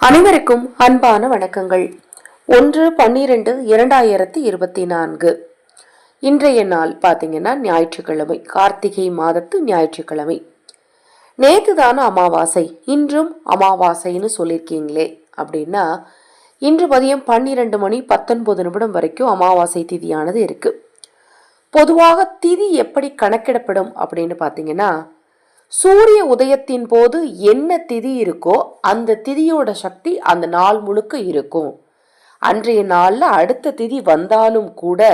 அனைவருக்கும் அன்பான வணக்கங்கள். ஒன்று பன்னிரெண்டு இரண்டாயிரத்தி இருபத்தி நான்கு. இன்றைய நாள் பார்த்தீங்கன்னா ஞாயிற்றுக்கிழமை. கார்த்திகை மாதத்து ஞாயிற்றுக்கிழமை. நேற்று தானே அமாவாசை. இன்றும் அமாவாசைன்னு சொல்லியிருக்கீங்களே அப்படின்னா இன்று மதியம் பன்னிரெண்டு மணி பத்தொன்பது நிமிடம் வரைக்கும் அமாவாசை திதியானது இருக்குது பொதுவாக திதி எப்படி கணக்கிடப்படும் அப்படின்னு பார்த்தீங்கன்னா சூரிய உதயத்தின் போது என்ன திதி இருக்கோ அந்த திதியோட சக்தி அந்த நாள் முழுக்க இருக்கும். அன்றைய நாளில் அடுத்த திதி வந்தாலும் கூட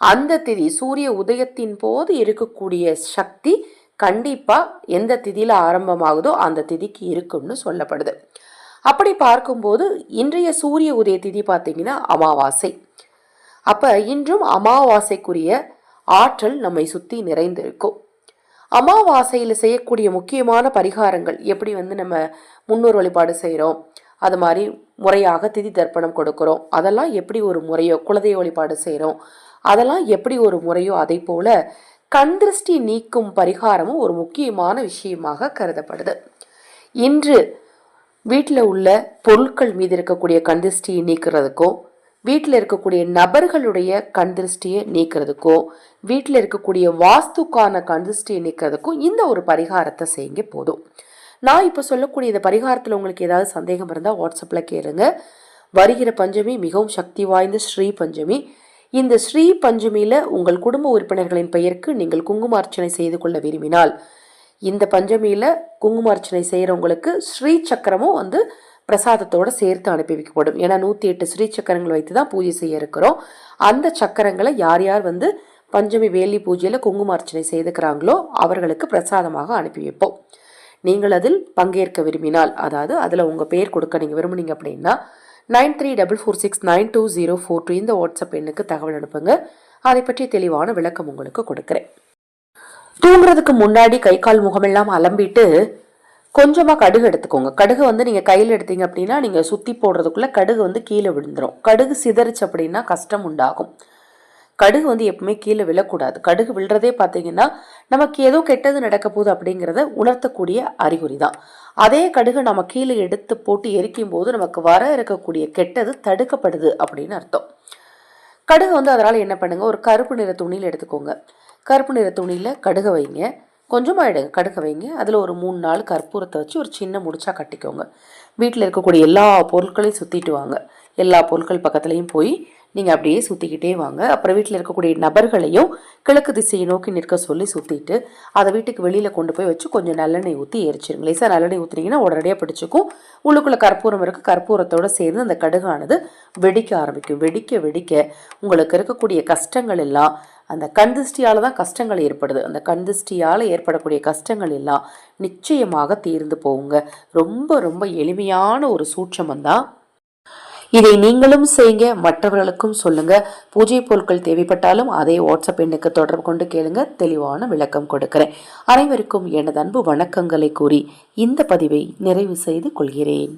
அந்த திதி சூரிய உதயத்தின் போது இருக்கக்கூடிய சக்தி கண்டிப்பாக எந்த திதியில் ஆரம்பமாகுதோ அந்த திதிக்கு இருக்கும்னு சொல்லப்படுது. அப்படி பார்க்கும்போது இன்றைய சூரிய உதய திதி பார்த்தீங்கன்னா அமாவாசை. அப்போ இன்றும் அமாவாசைக்குரிய ஆற்றல் நம்மை சுற்றி நிறைந்திருக்கும். அமாவாசையில் செய்யக்கூடிய முக்கியமான பரிகாரங்கள் எப்படி வந்து நம்ம முன்னோர் வழிபாடு செய்கிறோம் அது மாதிரி முறையாக திதி தர்ப்பணம் கொடுக்குறோம் அதெல்லாம் எப்படி ஒரு முறையோ குலதெய்வ வழிபாடு செய்கிறோம் அதெல்லாம் எப்படி ஒரு முறையோ அதை போல கண்திருஷ்டி நீக்கும் பரிகாரமும் ஒரு முக்கியமான விஷயமாக கருதப்படுது. இன்று வீட்டில் உள்ள பொருட்கள் மீது இருக்கக்கூடிய கண்திருஷ்டியை நீக்கிறதுக்கும் வீட்டில் இருக்கக்கூடிய நபர்களுடைய கண் திருஷ்டியை நீக்கிறதுக்கும் வீட்டில் இருக்கக்கூடிய வாஸ்துக்கான கண் திருஷ்டியை நீக்கிறதுக்கும் இந்த ஒரு பரிகாரத்தை செய்யுங்க போதும். நான் இப்போ சொல்லக்கூடிய இந்த பரிகாரத்தில் உங்களுக்கு ஏதாவது சந்தேகம் இருந்தால் வாட்ஸ்அப்பில் கேளுங்க. வருகிற பஞ்சமி மிகவும் சக்தி வாய்ந்த ஸ்ரீ பஞ்சமி. இந்த ஸ்ரீ பஞ்சமியில் உங்கள் குடும்ப உறுப்பினர்களின் பெயருக்கு நீங்கள் குங்கும அர்ச்சனை செய்து கொள்ள விரும்பினால் இந்த பஞ்சமியில் குங்கும அர்ச்சனை செய்கிறவங்களுக்கு ஸ்ரீ சக்கரமும் வந்து பிரசாதத்தோடு சேர்த்து அனுப்பி வைக்கப்படும். ஏன்னா நூற்றி எட்டு ஸ்ரீ சக்கரங்கள் வைத்து தான் பூஜை செய்ய இருக்கிறோம். அந்த சக்கரங்களை யார் யார் வந்து பஞ்சமி வேலி பூஜையில் குங்கும அர்ச்சனை செய்துக்கிறாங்களோ அவர்களுக்கு பிரசாதமாக அனுப்பி வைப்போம். நீங்கள் அதில் பங்கேற்க விரும்பினால் அதாவது அதில் உங்கள் பேர் கொடுக்க நீங்கள் விரும்புனீங்க அப்படின்னா nine three double four six nine two zero four two இந்த வாட்ஸ்அப் எண்ணுக்கு தகவல் அனுப்புங்க. அதை பற்றி தெளிவான விளக்கம் உங்களுக்கு கொடுக்குறேன். தூங்குறதுக்கு முன்னாடி கை கால் முகமெல்லாம் அலம்பிட்டு கொஞ்சமாக கடுகு எடுத்துக்கோங்க. கடுகு வந்து நீங்கள் கையில் எடுத்தீங்க அப்படின்னா நீங்கள் சுற்றி போடுறதுக்குள்ளே கடுகு வந்து கீழே விழுந்துடும் கடுகு சிதறிச்சு அப்படின்னா கஷ்டம் உண்டாகும். கடுகு வந்து எப்பவுமே கீழே விழக்கூடாது. கடுகு விழுறதே பார்த்தீங்கன்னா நமக்கு ஏதோ கெட்டது நடக்க போகுது அப்படிங்கிறத உணர்த்தக்கூடிய அறிகுறி தான். அதே கடுகு நம்ம கீழே எடுத்து போட்டு எரிக்கும் போது நமக்கு வர இருக்கக்கூடிய கெட்டது தடுக்கப்படுது அப்படின்னு அர்த்தம். கடுகு வந்து அதனால் என்ன பண்ணுங்கள் ஒரு கருப்பு நிற துணியில் எடுத்துக்கோங்க. கருப்பு நிற துணியில் கடுகை வைங்க. கொஞ்சமாக எடுங்க கடுக்க வைங்க. அதில் ஒரு மூணு நாள் கற்பூரத்தை வச்சு ஒரு சின்ன முடிச்சா கட்டிக்கோங்க. வீட்டில் இருக்கக்கூடிய எல்லா பொருட்களையும் சுற்றிட்டு வாங்க. எல்லா பொருட்கள் பக்கத்துலேயும் போய் நீங்கள் அப்படியே சுற்றிக்கிட்டே வாங்க. அப்புறம் வீட்டில் இருக்கக்கூடிய நபர்களையும் கிழக்கு திசையை நோக்கி நிற்க சொல்லி சுற்றிட்டு அதை வீட்டுக்கு வெளியில் கொண்டு போய் வச்சு கொஞ்சம் நல்லெண்ணெய் ஊற்றி எரிச்சிருங்க. லேசாக நல்லெண்ணெய் ஊற்றினீங்கன்னா உடனடியாக பிடிச்சிக்கும். உள்ளுக்குள்ளே கற்பூரம் இருக்குது கற்பூரத்தோடு சேர்ந்து அந்த கடுகானது வெடிக்க ஆரம்பிக்கும். வெடிக்க வெடிக்க உங்களுக்கு இருக்கக்கூடிய கஷ்டங்கள் எல்லாம் அந்த கண்திஷ்டியால் தான் கஷ்டங்கள் ஏற்படுது. அந்த கண்திஷ்டியால் ஏற்படக்கூடிய கஷ்டங்கள் எல்லாம் நிச்சயமாக தீர்ந்து போகுங்க. ரொம்ப ரொம்ப எளிமையான ஒரு சூட்சமந்தான் இதை நீங்களும் செய்யுங்க மற்றவர்களுக்கும் சொல்லுங்க. பூஜை பொருட்கள் தேவைப்பட்டாலும் அதே வாட்ஸ்அப் எண்ணுக்கு தொடர்பு கொண்டு கேளுங்க. தெளிவான விளக்கம் கொடுக்கிறேன். அனைவருக்கும் எனது அன்பு வணக்கங்களை கூறி இந்த பதிவை நிறைவு செய்து கொள்கிறேன்.